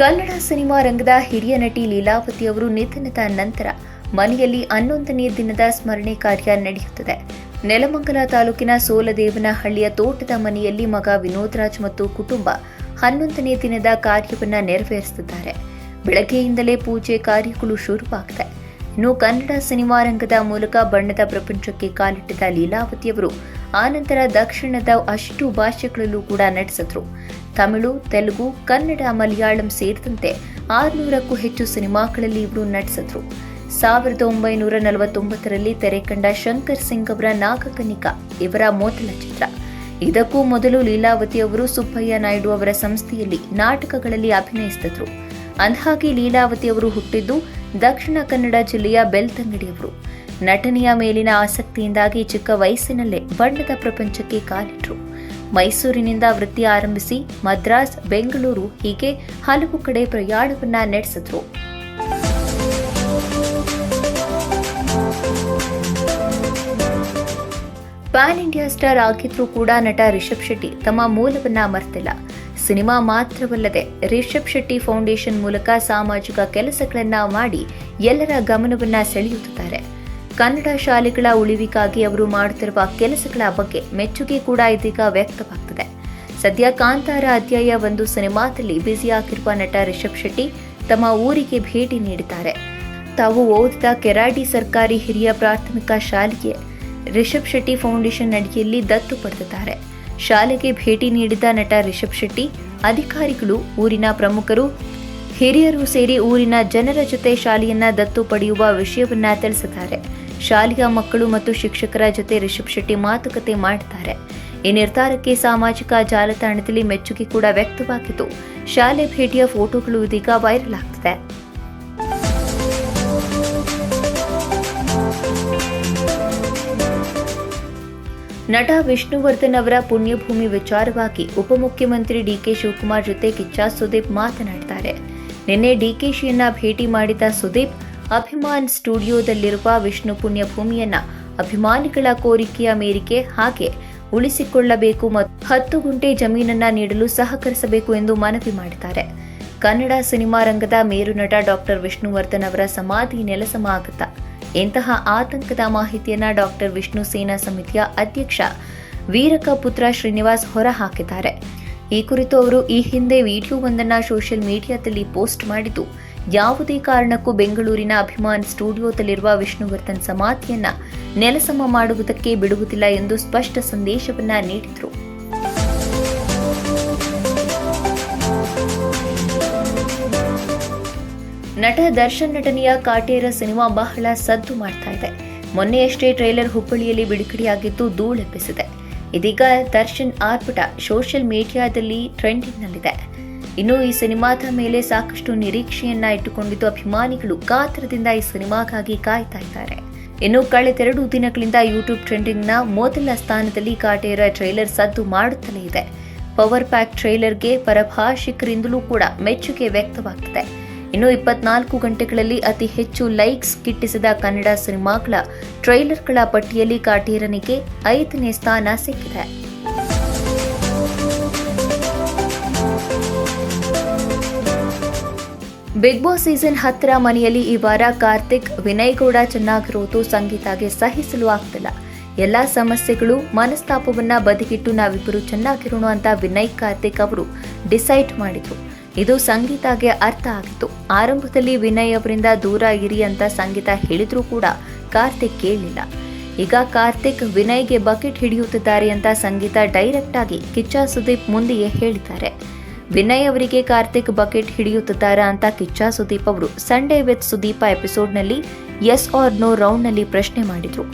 Kannada cinema ರಂಗದ ಹಿರಿಯ ನಟಿ ಲೀಲಾವತಿ ಅವರು ನಿಧನದ ನಂತರ ಮನೆಯಲ್ಲಿ ಹನ್ನೊಂದನೇ ದಿನದ ಸ್ಮರಣೆ ಕಾರ್ಯ ನಡೆಯುತ್ತದೆ. ನೆಲಮಂಗಲ ತಾಲೂಕಿನ ಸೋಲದೇವನಹಳ್ಳಿಯ ತೋಟದ ಮನೆಯಲ್ಲಿ ಮಗ ವಿನೋದ್ ರಾಜ್ ಮತ್ತು ಕುಟುಂಬ ಹನ್ನೊಂದನೇ ದಿನದ ಕಾರ್ಯವನ್ನು ನೆರವೇರಿಸುತ್ತಿದ್ದಾರೆ ಬೆಳಗ್ಗೆಯಿಂದಲೇ ಪೂಜೆ ಕಾರ್ಯಗಳು ಶುರುವಾಗಿದೆ ಇನ್ನು ಕನ್ನಡ ಸಿನಿಮಾ ರಂಗದ ಮೂಲಕ ಬಣ್ಣದ ಪ್ರಪಂಚಕ್ಕೆ ಕಾಲಿಟ್ಟಿದ ಲೀಲಾವತಿಯವರು ಆನಂತರ ದಕ್ಷಿಣದ ಅಷ್ಟು ಭಾಷೆಗಳಲ್ಲೂ ಕೂಡ ನಟಿಸಿದ್ರು. ತಮಿಳು, ತೆಲುಗು, ಕನ್ನಡ, ಮಲಯಾಳಂ ಸೇರಿದಂತೆ ಆರುನೂರಕ್ಕೂ ಹೆಚ್ಚು ಸಿನಿಮಾಗಳಲ್ಲಿ ಇವರು ನಟಿಸಿದ್ರು. ಸಾವಿರದ ಒಂಬೈನೂರ ನಲವತ್ತೊಂಬತ್ತರಲ್ಲಿ ತೆರೆ ಕಂಡ ಶಂಕರ್ ಸಿಂಗ್ ಅವರ ನಾಗಕನಿಕ ಇವರ ಮೊದಲ ಚಿತ್ರ. ಇದಕ್ಕೂ ಮೊದಲು ಲೀಲಾವತಿ ಅವರು ಸುಬ್ಬಯ್ಯ ನಾಯ್ಡು ಅವರ ಸಂಸ್ಥೆಯಲ್ಲಿ ನಾಟಕಗಳಲ್ಲಿ ಅಭಿನಯಿಸಿದ್ರು. ಅಂದಹಾಗೆ ಲೀಲಾವತಿ ಅವರು ಹುಟ್ಟಿದ್ದು ದಕ್ಷಿಣ ಕನ್ನಡ ಜಿಲ್ಲೆಯ ಬೆಳ್ತಂಗಡಿಯವರು. ನಟನೆಯ ಮೇಲಿನ ಆಸಕ್ತಿಯಿಂದಾಗಿ ಚಿಕ್ಕ ವಯಸ್ಸಿನಲ್ಲೇ ಬಣ್ಣದ ಪ್ರಪಂಚಕ್ಕೆ ಕಾಲಿಟ್ರು. ಮೈಸೂರಿನಿಂದ ವೃತ್ತಿ ಆರಂಭಿಸಿ ಮದ್ರಾಸ್, ಬೆಂಗಳೂರು ಹೀಗೆ ಹಲವು ಕಡೆ ಪ್ರಯಾಣವನ್ನ ನಡೆಸಿದ್ರು. ಪ್ಯಾನ್ ಇಂಡಿಯಾ ಸ್ಟಾರ್ ಆಗಿದ್ರೂ ಕೂಡ ನಟ ರಿಷಬ್ ಶೆಟ್ಟಿ ತಮ್ಮ ಮೂಲವನ್ನ ಮರ್ತಿಲ್ಲ. ಸಿನಿಮಾ ಮಾತ್ರವಲ್ಲದೆ ರಿಷಬ್ ಶೆಟ್ಟಿ ಫೌಂಡೇಶನ್ ಮೂಲಕ ಸಾಮಾಜಿಕ ಕೆಲಸಗಳನ್ನ ಮಾಡಿ ಎಲ್ಲರ ಗಮನವನ್ನ ಸೆಳೆಯುತ್ತಿದ್ದಾರೆ. ಕನ್ನಡ ಶಾಲೆಗಳ ಉಳಿವಿಗಾಗಿ ಅವರು ಮಾಡುತ್ತಿರುವ ಕೆಲಸಗಳ ಬಗ್ಗೆ ಮೆಚ್ಚುಗೆ ಕೂಡ ಇದೀಗ ವ್ಯಕ್ತವಾಗ್ತದೆ. ಸದ್ಯ ಕಾಂತಾರ ಅಧ್ಯಾಯ ಒಂದು ಸಿನಿಮಾದಲ್ಲಿ ಬ್ಯುಸಿಯಾಗಿರುವ ನಟ ರಿಷಬ್ ಶೆಟ್ಟಿ ತಮ್ಮ ಊರಿಗೆ ಭೇಟಿ ನೀಡಿದ್ದಾರೆ. ತಾವು ಓದಿದ ಕೆರಾಡಿ ಸರ್ಕಾರಿ ಹಿರಿಯ ಪ್ರಾಥಮಿಕ ಶಾಲೆಗೆ ರಿಷಬ್ ಶೆಟ್ಟಿ ಫೌಂಡೇಶನ್ ಅಡಿಯಲ್ಲಿ ದತ್ತು ಪಡೆದಿದ್ದಾರೆ. ಶಾಲೆಗೆ ಭೇಟಿ ನೀಡಿದ ನಟ ರಿಷಬ್ ಶೆಟ್ಟಿ, ಅಧಿಕಾರಿಗಳು ಊರಿನ ಪ್ರಮುಖರು, ಹಿರಿಯರು ಸೇರಿ ಊರಿನ ಜನರ ಜೊತೆ ಶಾಲೆಯನ್ನ ದತ್ತು ಪಡೆಯುವ ವಿಷಯವನ್ನ ತಿಳಿಸಿದ್ದಾರೆ. ಶಾಲೆಯ ಮಕ್ಕಳು ಮತ್ತು ಶಿಕ್ಷಕರ ಜೊತೆ ರಿಷಬ್ ಶೆಟ್ಟಿ ಮಾತುಕತೆ ಮಾಡಿದ್ದಾರೆ. ಈ ನಿರ್ಧಾರಕ್ಕೆ ಸಾಮಾಜಿಕ ಜಾಲತಾಣದಲ್ಲಿ ಮೆಚ್ಚುಗೆ ಕೂಡ ವ್ಯಕ್ತವಾಗಿತ್ತು ಶಾಲೆ ಭೇಟಿಯ ಫೋಟೋಗಳು ಇದೀಗ ವೈರಲ್ ಆಗ್ತಿದೆ. ನಟ ವಿಷ್ಣುವರ್ಧನ್ ಅವರ ಪುಣ್ಯಭೂಮಿ ವಿಚಾರವಾಗಿ ಉಪಮುಖ್ಯಮಂತ್ರಿ ಡಿಕೆ ಶಿವಕುಮಾರ್ ಜೊತೆ ಕಿಚ್ಚ ಸುದೀಪ್ ಮಾತನಾಡ್ತಾರೆ. ನಿನ್ನೆ ಡಿಕೆಶಿಯನ್ನ ಭೇಟಿ ಮಾಡಿದ ಸುದೀಪ್, ಅಭಿಮಾನ್ ಸ್ಟುಡಿಯೋದಲ್ಲಿರುವ ವಿಷ್ಣು ಪುಣ್ಯಭೂಮಿಯನ್ನ ಅಭಿಮಾನಿಗಳ ಕೋರಿಕೆಯ ಮೇರೆಗೆ ಹಾಗೆ ಉಳಿಸಿಕೊಳ್ಳಬೇಕು ಮತ್ತು ಹತ್ತು ಗುಂಟೆ ಜಮೀನನ್ನ ನೀಡಲು ಸಹಕರಿಸಬೇಕು ಎಂದು ಮನವಿ ಮಾಡಿದ್ದಾರೆ. ಕನ್ನಡ ಸಿನಿಮಾ ರಂಗದ ಮೇರು ನಟ ಡಾಕ್ಟರ್ ವಿಷ್ಣುವರ್ಧನ್ ಅವರ ಸಮಾಧಿ ನೆಲಸಮ ಆಗುತ್ತಾ ಇಂತಹ ಆತಂಕದ ಮಾಹಿತಿಯನ್ನ ಡಾಕ್ಟರ್ ವಿಷ್ಣು ಸೇನಾ ಸಮಿತಿಯ ಅಧ್ಯಕ್ಷ ವೀರಕ ಪುತ್ರ ಶ್ರೀನಿವಾಸ್ ಹೊರಹಾಕಿದ್ದಾರೆ. ಈ ಕುರಿತು ಅವರು ಈ ಹಿಂದೆ ವಿಡಿಯೋವೊಂದನ್ನ ಸೋಷಿಯಲ್ ಮೀಡಿಯಾದಲ್ಲಿ ಪೋಸ್ಟ್ ಮಾಡಿದ್ದು, ಯಾವುದೇ ಕಾರಣಕ್ಕೂ ಬೆಂಗಳೂರಿನ ಅಭಿಮಾನ್ ಸ್ಟುಡಿಯೋದಲ್ಲಿರುವ ವಿಷ್ಣುವರ್ಧನ್ ಸಮಾಧಿಯನ್ನ ನೆಲಸಮ ಮಾಡುವುದಕ್ಕೆ ಬಿಡುವುದಿಲ್ಲ ಎಂದು ಸ್ಪಷ್ಟ ಸಂದೇಶವನ್ನ ನೀಡಿದರು. ನಟ ದರ್ಶನ್ ನಟನೆಯ ಕಾಟೇರ ಸಿನಿಮಾ ಬಹಳ ಸದ್ದು ಮಾಡ್ತಾ ಇದೆ. ಮೊನ್ನೆಯಷ್ಟೇ ಟ್ರೈಲರ್ ಹುಬ್ಬಳ್ಳಿಯಲ್ಲಿ ಬಿಡುಗಡೆಯಾಗಿದ್ದು ಧೂಳೆಬ್ಬಿಸಿದೆ. ಇದೀಗ ದರ್ಶನ್ ಆರ್ಭಟ ಸೋಷಿಯಲ್ ಮೀಡಿಯಾದಲ್ಲಿ ಟ್ರೆಂಡಿಂಗ್ನಲ್ಲಿದೆ. ಇನ್ನು ಈ ಸಿನಿಮಾದ ಮೇಲೆ ಸಾಕಷ್ಟು ನಿರೀಕ್ಷೆಯನ್ನ ಇಟ್ಟುಕೊಂಡಿದ್ದು ಅಭಿಮಾನಿಗಳು ಕಾತರದಿಂದ ಈ ಸಿನಿಮಾಗಾಗಿ ಕಾಯ್ತಾ ಇದ್ದಾರೆ. ಇನ್ನು ಕಳೆದೆರಡು ದಿನಗಳಿಂದ ಯೂಟ್ಯೂಬ್ ಟ್ರೆಂಡಿಂಗ್ನ ಮೊದಲ ಸ್ಥಾನದಲ್ಲಿ ಕಾಟೇರ ಟ್ರೈಲರ್ ಸದ್ದು ಮಾಡುತ್ತಲೇ ಇದೆ. ಪವರ್ ಪ್ಯಾಕ್ ಟ್ರೈಲರ್ಗೆ ಪರಭಾಷಿಕರಿಂದಲೂ ಕೂಡ ಮೆಚ್ಚುಗೆ ವ್ಯಕ್ತವಾಗ್ತಿದೆ. ಇನ್ನು ಇಪ್ಪತ್ನಾಲ್ಕು ಗಂಟೆಗಳಲ್ಲಿ ಅತಿ ಹೆಚ್ಚು ಲೈಕ್ಸ್ ಗಿಟ್ಟಿಸಿದ ಕನ್ನಡ ಸಿನಿಮಾಗಳ ಟ್ರೈಲರ್ಗಳ ಪಟ್ಟಿಯಲ್ಲಿ ಕಾಟೇರನಿಗೆ ಐದನೇ ಸ್ಥಾನ ಸಿಕ್ಕಿದೆ. ಬಿಗ್ ಬಾಸ್ ಸೀಸನ್ ಹತ್ತರ ಮನೆಯಲ್ಲಿ ಈ ವಾರ ಕಾರ್ತಿಕ್ ವಿನಯ್ ಗೌಡ ಚೆನ್ನಾಗಿರೋದು ಸಂಗೀತಾಗೆ ಸಹಿಸಲು ಆಗ್ತಿಲ್ಲ. ಎಲ್ಲಾ ಸಮಸ್ಯೆಗಳು, ಮನಸ್ತಾಪವನ್ನ ಬದಿಗಿಟ್ಟು ನಾವಿಬ್ಬರು ಚೆನ್ನಾಗಿರೋಣ ಅಂತ ವಿನಯ್ ಕಾರ್ತಿಕ್ ಅವರು ಡಿಸೈಡ್ ಮಾಡಿದ್ರು. ಇದು ಸಂಗೀತಾಗೆ ಅರ್ಥ ಆಗಿತ್ತು. ಆರಂಭದಲ್ಲಿ ವಿನಯ್ ಅವರಿಂದ ದೂರ ಇರಿ ಅಂತ ಸಂಗೀತ ಹೇಳಿದ್ರೂ ಕೂಡ ಕಾರ್ತಿಕ್ ಕೇಳಲಿಲ್ಲ. ಈಗ ಕಾರ್ತಿಕ್ ವಿನಯ್ಗೆ ಬಕೆಟ್ ಹಿಡಿಯುತ್ತಿದ್ದಾರೆ ಅಂತ ಸಂಗೀತ ಡೈರೆಕ್ಟ್ ಆಗಿ ಕಿಚ್ಚ ಸುದೀಪ್ ಮುಂದೆಯೇ ಹೇಳಿದ್ದಾರೆ. ವಿನಯ್ ಅವರಿಗೆ ಕಾರ್ತಿಕ್ ಬಕೆಟ್ ಹಿಡಿಯುತ್ತಿದ್ದಾರೆ ಅಂತ ಕಿಚ್ಚ ಸುದೀಪ್ ಅವರು ಸಂಡೇ ವಿತ್ ಸುದೀಪ ಎಪಿಸೋಡ್ನಲ್ಲಿ ಎಸ್ ಆರ್ ನೋ ರೌಂಡ್ನಲ್ಲಿ ಪ್ರಶ್ನೆ ಮಾಡಿದ್ರು.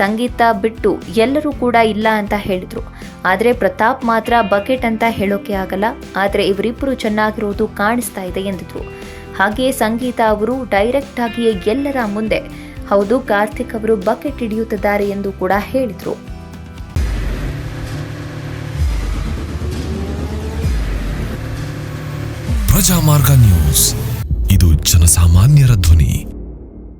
ಸಂಗೀತ ಬಿಟ್ಟು ಎಲ್ಲರೂ ಕೂಡ ಇಲ್ಲ ಅಂತ ಹೇಳಿದ್ರು. ಆದರೆ ಪ್ರತಾಪ್ ಮಾತ್ರ ಬಕೆಟ್ ಅಂತ ಹೇಳೋಕೆ ಆಗಲ್ಲ, ಆದರೆ ಇವರಿಬ್ಬರು ಚೆನ್ನಾಗಿರೋದು ಕಾಣಿಸ್ತಾ ಇದೆ ಎಂದಿದ್ರು. ಹಾಗೆಯೇ ಸಂಗೀತ ಅವರು ಡೈರೆಕ್ಟ್ ಆಗಿಯೇ ಎಲ್ಲರ ಮುಂದೆ, ಹೌದು ಕಾರ್ತಿಕ್ ಅವರು ಬಕೆಟ್ ಹಿಡಿಯುತ್ತಿದ್ದಾರೆ ಎಂದು ಕೂಡ ಹೇಳಿದ್ರು. ಪ್ರಜಾಮಾರ್ಗ ನ್ಯೂಸ್. ಇದು ಜನಸಾಮಾನ್ಯರ ಧ್ವನಿ.